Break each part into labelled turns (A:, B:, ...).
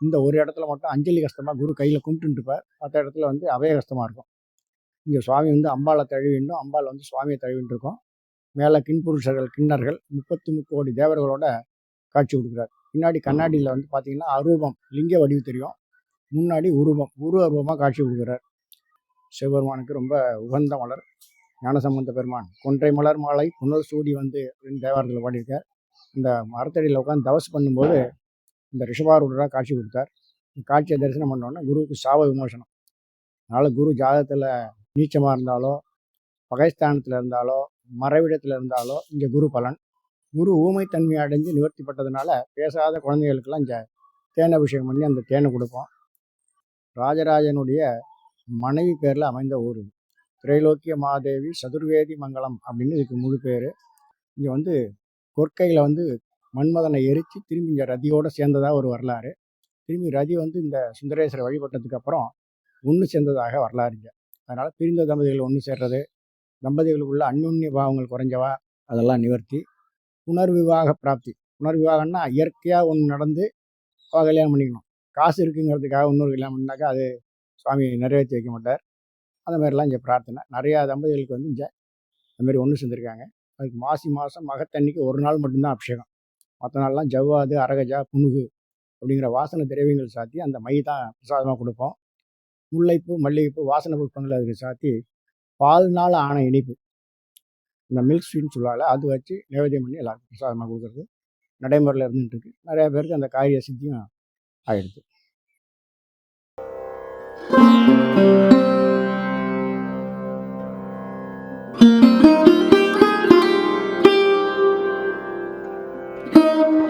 A: இந்த ஒரு இடத்துல மட்டும் அஞ்சலி கஷ்டமாக குரு கையில் கும்பிட்டுருப்பார் மற்ற இடத்துல வந்து அபய கஷ்டமாக இருக்கும். இங்கே சுவாமி வந்து அம்பாலை தழுவிண்டும் அம்பாள் வந்து சுவாமியை தழுவின்னு மேலே கிண்புருஷர்கள் கிண்ணர்கள் முப்பத்தி முக்கோடி தேவர்களோட காட்சி கொடுக்குறார். பின்னாடி கண்ணாடியில் வந்து பார்த்தீங்கன்னா அரூபம் லிங்க வடிவு தெரியும். முன்னாடி உருவம் உருவரூபமாக காட்சி கொடுக்குறார். சிவபெருமானுக்கு ரொம்ப உகந்த மலர். ஞானசம்பந்த பெருமான் கொன்றை மலர் மாலை புனல் சூடி வந்து அப்படின்னு தேவாரத்தில் பாடியிருக்கார். இந்த மரத்தடியில் உட்காந்து தவசு பண்ணும்போது இந்த ரிஷபாரூடராக காட்சி கொடுத்தார். இந்த காட்சியை தரிசனம் பண்ணோன்னா குருவுக்கு சாப விமோசனம். அதனால் குரு ஜாதகத்தில் நீச்சமாக இருந்தாலோ பகைஸ்தானத்தில் இருந்தாலோ மறைவிடத்தில் இருந்தாலோ இங்கே குரு பலன். குரு ஊமைத்தன்மை அடைஞ்சு நிவர்த்திப்பட்டதுனால பேசாத குழந்தைகளுக்கெல்லாம் இங்கே தேன் அபிஷேகம் பண்ணி அந்த தேனை கொடுப்போம். ராஜராஜனுடைய மனைவி பேரில் அமைந்த ஊர் திரைலோக்கிய மாதேவி சதுர்வேதி மங்கலம் அப்படின்னு இதுக்கு முழு பேர். இங்கே வந்து கொற்கையில் வந்து மன்மதனை எரித்து திரும்பி இங்கே ரதியோடு சேர்ந்ததாக ஒரு வரலாறு. திரும்பி ரதி வந்து இந்த சுந்தரேஸ்வரர் வழிபட்டதுக்கு அப்புறம் ஒன்று சேர்ந்ததாக வரலாறு இங்கே. அதனால் பிரிந்த தம்பதிகள் ஒன்று சேர்றது தம்பதிகளுக்குள்ள அந்யுன்ய பாவங்கள் குறைஞ்சவா அதெல்லாம் நிவர்த்தி. புனர்விவாக பிராப்தி. புனர்விவாகம்னா இயற்கையாக ஒன்று நடந்து அவள் கல்யாணம் பண்ணிக்கணும். காசு இருக்குங்கிறதுக்காக இன்னொரு கல்யாணம் பண்ணாக்கா அது சுவாமி நிறைவேற்றி வைக்க மாட்டார். அந்த மாதிரிலாம் இங்கே பிரார்த்தனை. நிறையா தம்பதிகளுக்கு வந்து இங்கே அதுமாரி ஒன்று சேர்ந்துருக்காங்க. அதுக்கு மாசி மாதம் மகத்தன்னைக்கு ஒரு நாள் மட்டும்தான் அபிஷேகம். மற்ற நாள்லாம் ஜவ்வாது அரகஜா புனுகு அப்படிங்கிற வாசனை திரவியங்கள் சாத்தி அந்த மை தான் பிரசாதமாக கொடுப்போம். முல்லைப்பூ மல்லிகைப்பூ வாசனை புஷ்பங்கள் அதுக்கு சாத்தி நாள் ஆன இனிப்பு. இந்த மில்க் ஸ்வீட்னு சொல்லுவாங்க அது வச்சு நைவேத்தியம் பண்ணி எல்லாருக்கும் பிரசாதமாக கொடுக்குறது. நடைமுறையில் இருந்துட்டு இருக்கு நிறையா பேருக்கு அந்த காரிய சித்தியும் ஆயிடுது. Thank you.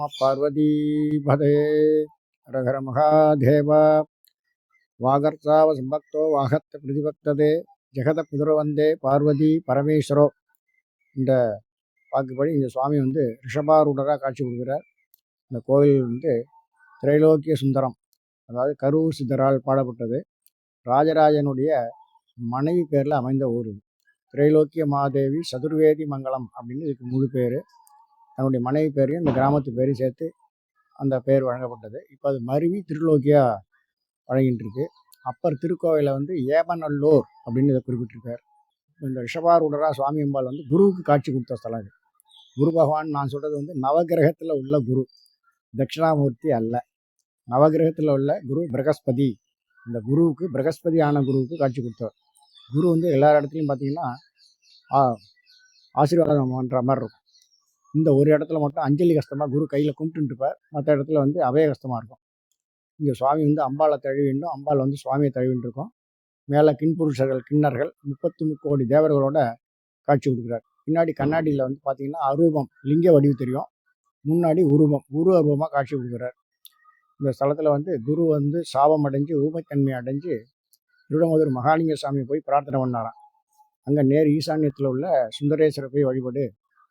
A: நம பார்வதி ஹரஹர மகாதேவ வாகர்த்தாவ சம்பக்தோ வாகத்த பிரதிபக்ததே ஜெகத புதுரவந்தே பார்வதி பரமேஸ்வரோ இந்த வாக்குப்படி இந்த சுவாமி வந்து ரிஷபாரூடராக காட்சி கொடுக்குறார். இந்த கோவில் வந்து திரைலோக்கிய சுந்தரம் அதாவது கரூர் சித்தரால் பாடப்பட்டது. ராஜராஜனுடைய மனைவி பேரில் அமைந்த ஊர் திரைலோக்கிய மாதேவி சதுர்வேதி மங்கலம் அப்படின்னு இதுக்கு முழு பேர். தன்னுடைய மனைவி பேரையும் இந்த கிராமத்து பேரையும் சேர்த்து அந்த பெயர் வழங்கப்பட்டது. இப்போ அது மருவி திருலோக்கியா வழங்கிட்டு இருக்கு அப்பர் திருக்கோவிலை வந்து ஏமநல்லூர் அப்படின்னு இதை குறிப்பிட்டிருக்கார். இந்த ரிஷபாரூடரா சுவாமி அம்பாள் வந்து குருவுக்கு காட்சி கொடுத்த ஸ்தலம் இது. குரு பகவான் நான் சொல்கிறது வந்து நவகிரகத்தில் உள்ள குரு. தட்சிணாமூர்த்தி அல்ல. நவகிரகத்தில் உள்ள குரு பிரகஸ்பதி. இந்த குருவுக்கு பிரகஸ்பதி ஆன குருவுக்கு காட்சி கொடுத்தவர். குரு வந்து எல்லா இடத்துலையும் பார்த்தீங்கன்னா ஆசீர்வாதம் பண்ணுற மாதிரி இருக்கும். இந்த ஒரு இடத்துல மட்டும் அஞ்சலி கஷ்டமாக குரு கையில் கும்பிட்டுருப்பார். மற்ற இடத்துல வந்து அபய கஷ்டமாக இருக்கும். இங்கே சுவாமி வந்து அம்பாலை தழுவிண்டும் அம்பாள் வந்து சுவாமியை தழுவின்னு மேலே கிண்புருஷர்கள் கிண்ணர்கள் முப்பத்தி முக்கோடி தேவர்களோட காட்சி கொடுக்குறார். பின்னாடி கண்ணாடியில் வந்து பார்த்தீங்கன்னா அரூபம் லிங்க வடிவு தெரியும். முன்னாடி உருவம் குரு அருவமாக காட்சி கொடுக்குறார். இந்த ஸ்தலத்தில் வந்து குரு வந்து சாபம் அடைஞ்சு ஊமைத்தன்மை அடைஞ்சு திருடமதுர் மகாலிங்க சாமியை போய் பிரார்த்தனை பண்ணாராம். அங்கே நேர் ஈசான்யத்தில் உள்ள சுந்தரேஸ்வரை போய் வழிபடு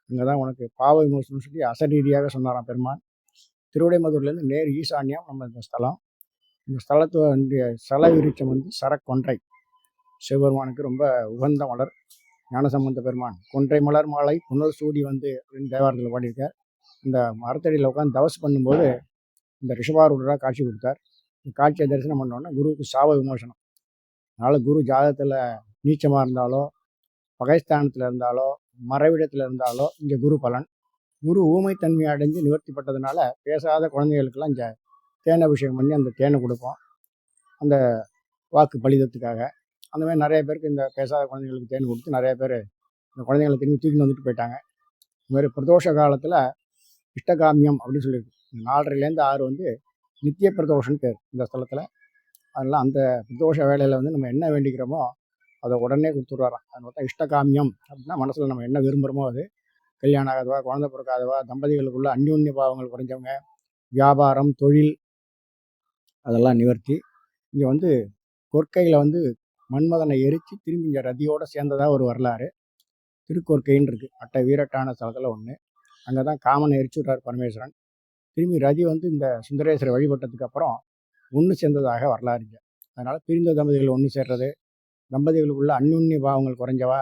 A: அங்கே தான் உனக்கு பாவ விமோசனம் சொல்லி அசரீதியாக சொன்னாராம் பெருமான். திருவிடைமதுர்லேருந்து நேர் ஈசான்யம் நம்ம இந்த ஸ்தலம். இந்த ஸ்தலத்து வந்து ஸ்தல விருட்சம் வந்து சரக்கொன்றை. சிவபெருமானுக்கு ரொம்ப உகந்த மலர். ஞானசம்பந்த பெருமான் கொன்றை மலர் மாலை புனர் சூடி வந்து அப்படின்னு தேவாரத்தில் பாடியிருக்கார். இந்த மரத்தடியில் உட்காந்து தவஸ் பண்ணும்போது இந்த ரிஷபாரூடராக காட்சி கொடுத்தார். இந்த காட்சியை தரிசனம் பண்ணோன்னா குருவுக்கு சாப விமோசனம். அதனால் குரு ஜாதகத்தில் நீச்சமாக இருந்தாலோ பகைஸ்தானத்தில் இருந்தாலோ மறைவிடத்தில் இருந்தாலோ இங்கே குரு பலன். குரு ஊமைத்தன்மை அடைஞ்சு நிவர்த்திப்பட்டதுனால பேசாத குழந்தைகளுக்கெல்லாம் இங்கே தேன் அபிஷேகம் பண்ணி அந்த தேனை கொடுப்போம். அந்த வாக்கு பலிதத்துக்காக. அந்த மாதிரி நிறைய பேருக்கு இந்த பேசாத குழந்தைங்களுக்கு தேன் கொடுத்து நிறைய பேர் இந்த குழந்தைங்களை திரும்பி தூக்கிட்டு வந்துட்டு போயிட்டாங்க. இது மாதிரி பிரதோஷ காலத்தில் இஷ்டகாமியம் அப்படின்னு சொல்லியிருக்கு. இந்த நாலரைலேருந்து ஆறு வந்து நித்திய பிரதோஷம்னு பேர் இந்த ஸ்தலத்தில். அதனால் அந்த பிரதோஷ வேலையில் வந்து நம்ம என்ன வேண்டிக்கிறோமோ அதை உடனே கொடுத்துட்றாராம் அது மொத்தம் இஷ்டகாமியம் அப்படின்னா மனசில் நம்ம என்ன விரும்புகிறோமோ அது. கல்யாணம் ஆகாதவா குழந்தை பிறக்காதவா தம்பதிகளுக்குள்ள அந்யோன்ய பாவங்கள் குறைஞ்சவங்க வியாபாரம் தொழில் அதெல்லாம் நிவர்த்தி. இங்கே வந்து கொற்கையில் வந்து மன்மதனை எரித்து திரும்பி இங்கே ரதியோடு சேர்ந்ததாக ஒரு வரலாறு. திருக்கொற்கைன்னு இருக்குது அட்டை வீரட்டான ஸ்தலத்தில் ஒன்று அங்கே தான் காமனை எரிச்சு விட்றார் பரமேஸ்வரன். திரும்பி ரதி வந்து இந்த சுந்தரேஸ்வரர் வழிபட்டதுக்கு அப்புறம் ஒன்று சேர்ந்ததாக வரலாறு இங்கே. அதனால் பிரிந்த தம்பதிகள் ஒன்று சேர்றது தம்பதிகளுக்குள்ள அந்யுன்ய பாவங்கள் குறைஞ்சவா?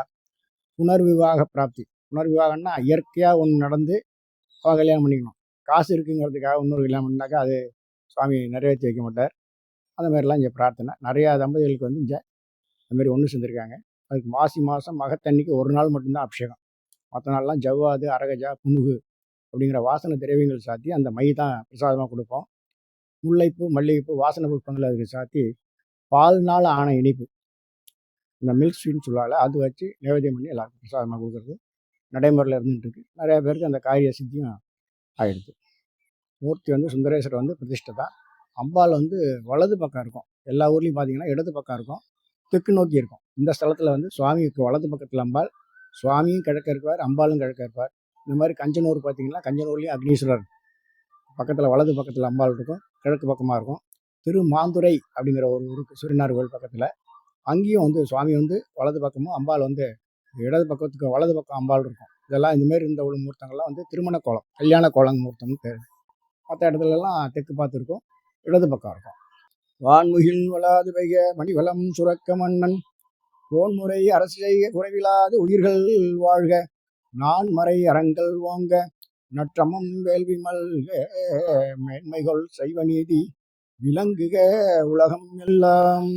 A: புனர்விவாக பிராப்தி. புனர்விவாகம்னா இயற்கையாக ஒன்று நடந்து அவ கல்யாணம் பண்ணிக்கணும். காசு இருக்குங்கிறதுக்காக இன்னொரு கல்யாணம் பண்ணாக்கா அது சுவாமி நிறைவேற்றி வைக்க மாட்டார். அந்த மாதிரிலாம் இங்கே பிரார்த்தனை. நிறையா தம்பதிகளுக்கு வந்து இங்கே அதுமாரி ஒன்று செஞ்சுருக்காங்க. அதுக்கு மாசி மாதம் மகத்தண்ணிக்கு ஒரு நாள் மட்டும்தான் அபிஷேகம். மற்ற நாள்லாம் ஜவ்வாது அரகஜா புனுகு அப்படிங்கிற வாசனை திரவியங்கள் சாத்தி அந்த மை தான் பிரசாதமாக கொடுப்போம். முல்லைப்பூ மல்லிகைப்பூ வாசனை புஷ்பங்கள் அதுக்கு சாத்தி பால்னால் ஆன இனிப்பு. இந்த மில்க் ஸ்வீட்னு சொல்லுவாள் அது வச்சு நைவேத்தியம் பண்ணி எல்லாருக்கும் பிரசாதமாக கொடுக்குறது. நடைமுறையில் இருந்துகிட்டு இருக்கு பேருக்கு அந்த காரிய சித்தியும் ஆகிடுது மூர்த்தி வந்து சுந்தரேஸ்வரர் வந்து பிரதிஷ்டை தான் அம்பாள் வந்து வலது பக்கம் இருக்கும். எல்லா ஊர்லேயும் பார்த்தீங்கன்னா இடது பக்கம் இருக்கும். தெற்கு நோக்கி இருக்கும். இந்த ஸ்தலத்தில் வந்து சுவாமிக்கு வலது பக்கத்தில் அம்பாள் சுவாமியும் கிழக்க இருப்பார் அம்பாளும் கிழக்க இருப்பார். இந்த மாதிரி கஞ்சனூர் பார்த்தீங்கன்னா கஞ்சனூர்லேயும் அக்னீஸ்வரர் பக்கத்தில் வலது பக்கத்தில் அம்பாள் இருக்கும் கிழக்கு பக்கமாக இருக்கும். திருமாந்துரை அப்படிங்கிற ஒரு ஊருக்கு சூரியனார் கோயில் பக்கத்தில் அங்கேயும் வந்து சுவாமி வந்து வலது பக்கமும் அம்பாள் வந்து இடது பக்கத்துக்கு வலது பக்கம் அம்பாள் இருக்கும். இதெல்லாம் இந்தமாரி இந்த உள்ள முகூர்த்தங்கள்லாம் வந்து திருமண கோலம் கல்யாண கோலம் முகூர்த்தம்னு பேர். மற்ற இடத்துலலாம் தெற்கு பார்த்து இருக்கும் இடது பக்கம் இருக்கும். வான்முகில் வளாது பெய்க மணிவளம் சுரக்க மன்னன். போன்முறை அரசு செய்ய குறைவிலாது உயிர்கள் வாழ்க. நான் மறை அறங்கள் ஓங்க நற்றமும் வேள்வி மல்க மேன்மைகள் செய்வ நீதி. விளங்குக உலகம் எல்லாம்.